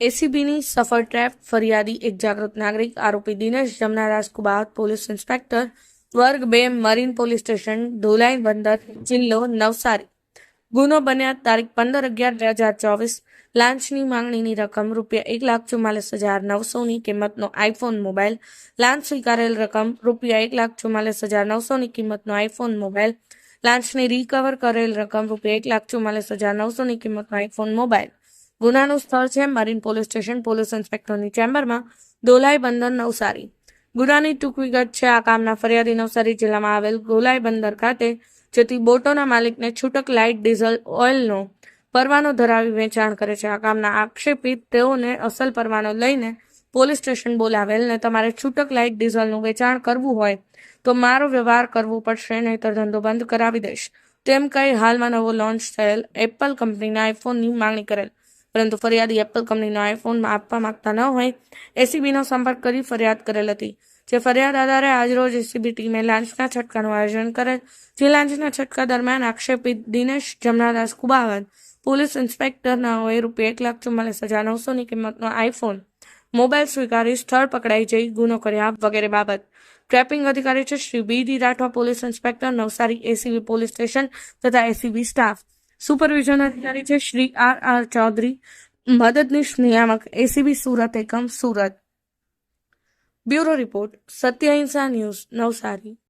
એસીબીની સફળ ટ્રેપ, ફરિયાદી, એક જાગૃત નાગરિક, આરોપી દિનેશ જમના રાજકુબાદ પોલીસ ઇન્સ્પેક્ટર, વર્ગ બે, મરીન પોલીસ સ્ટેશન, ધોલાઈ બંદર જિલ્લો નવસારી. ગુનો બન્યા તારીખ પંદર અગિયાર બે હજાર ચોવીસ. લાંચની માંગણીની રકમ રૂપિયા એક લાખ ચુમ્માલીસ હજાર નવસોની કિંમતનો આઈફોન મોબાઈલ. લાંચ સ્વીકારેલ રકમ રૂપિયા એક લાખ ચુમ્માલીસ હજાર નવસોની કિંમતનો આઈફોન મોબાઈલ. લાંચની રિકવર કરેલ રકમ રૂપિયા એક લાખ ચુમ્માલીસ હજાર નવસોની કિંમતનો આઈફોન મોબાઈલ ગુનાનું સ્થળ છે મરીન પોલીસ સ્ટેશન પોલીસ ઇન્સ્પેક્ટરની ચેમ્બરમાં દોલાઈ બંદર નવસારી. ગુનાની ટૂંક વિગત છે આ કામના ફરિયાદી નવસારી જિલ્લામાં આવેલ ગોલાઈ બંદર ખાતે, જેથી બોટોના માલિકને છૂટક લાઇટ ડીઝલ ઓઇલનો પરવાનો ધરાવી વેચાણ કરે છે. આ કામના આક્ષેપિત તેઓને અસલ પરવાનો લઈને પોલીસ સ્ટેશન બોલાવેલ ને તમારે છૂટક લાઇટ ડીઝલનું વેચાણ કરવું હોય તો મારો વ્યવહાર કરવો પડશે, નહીતર ધંધો બંધ કરાવી દઈશ. તેમ કહી હાલમાં નવો લોન્ચ થયેલ એપલ કંપનીના આઈફોનની માંગણી કરેલ. પરંતુ ફરિયાદી એપલ કંપનીનો આઈફોન આપવા માંગતા ન હોય, એસીબીનો સંપર્ક કરી ફરિયાદ કરેલ હતી. જે ફરિયાદ આધારે આજરોજ એસીબી ટીમે લાંચના છટકાનું આયોજન કરેલ, જે લાંચના છટકા દરમિયાન આક્ષેપિત દિનેશ જમનાદાસ કુબાવત, પોલીસ ઇન્સ્પેક્ટરના હોય રૂપિયા એક લાખ ચુમ્માલીસ હજાર નવસોની કિંમતનો આઈફોન મોબાઈલ સ્વીકારી સ્થળ પકડાઈ જઈ ગુનો કર્યા વગેરે બાબત. ટ્રેપિંગ અધિકારી છે Shri B D Rathwa, police inspector, Navsari ACB police station તથા એસીબી સ્ટાફ. સુપરવિઝન અધિકારી છે શ્રી આર આર ચૌધરી, મદદનીશ નિયામક એસીબી સુરત એકમ, સુરત. બ્યુરો રિપોર્ટ સત્ય અહિંસા ન્યૂઝ, નવસારી.